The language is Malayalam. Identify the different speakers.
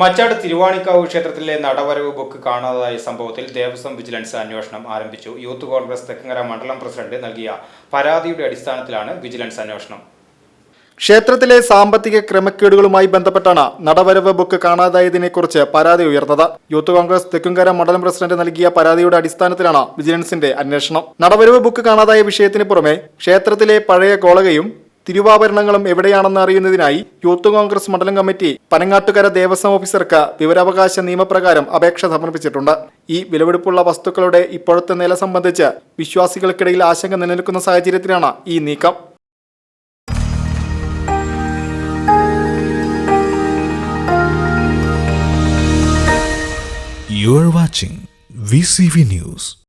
Speaker 1: മച്ചാട് തിരുവാണിക്കാവ് ക്ഷേത്രത്തിലെ നടവരവ് ബുക്ക് കാണാതായ സംഭവത്തിൽ ദേവസ്വം വിജിലൻസ് അന്വേഷണം ആരംഭിച്ചു. യൂത്ത് കോൺഗ്രസ് തെക്കങ്കര മണ്ഡലം പ്രസിഡന്റ് നൽകിയ പരാതിയുടെ അടിസ്ഥാനത്തിലാണ് വിജിലൻസ് അന്വേഷണം.
Speaker 2: ക്ഷേത്രത്തിലെ സാമ്പത്തിക ക്രമക്കേടുകളുമായി ബന്ധപ്പെട്ടാണ് നടവരവ് ബുക്ക് കാണാതായതിനെക്കുറിച്ച് പരാതി ഉയർന്നത്. യൂത്ത് കോൺഗ്രസ് തെക്കുംകര മണ്ഡലം പ്രസിഡന്റ് നൽകിയ പരാതിയുടെ അടിസ്ഥാനത്തിലാണ് വിജിലൻസിന്റെ അന്വേഷണം. നടവരവ് ബുക്ക് കാണാതായ വിഷയത്തിന് പുറമെ ക്ഷേത്രത്തിലെ പഴയ ഗോളകയും തിരുവാഭരണങ്ങളും എവിടെയാണെന്ന് അറിയുന്നതിനായി യൂത്ത് കോൺഗ്രസ് മണ്ഡലം കമ്മിറ്റി പനങ്ങാട്ടുകര ദേവസ്വം ഓഫീസർക്ക് വിവരാവകാശ നിയമപ്രകാരം അപേക്ഷ സമർപ്പിച്ചിട്ടുണ്ട് ഈ വിലവെടുപ്പുള്ള വസ്തുക്കളുടെ ഇപ്പോഴത്തെ നില സംബന്ധിച്ച് വിശ്വാസികൾക്കിടയിൽ ആശങ്ക നിലനിൽക്കുന്ന സാഹചര്യത്തിലാണ് ഈ നീക്കം
Speaker 3: You are watching VCV News.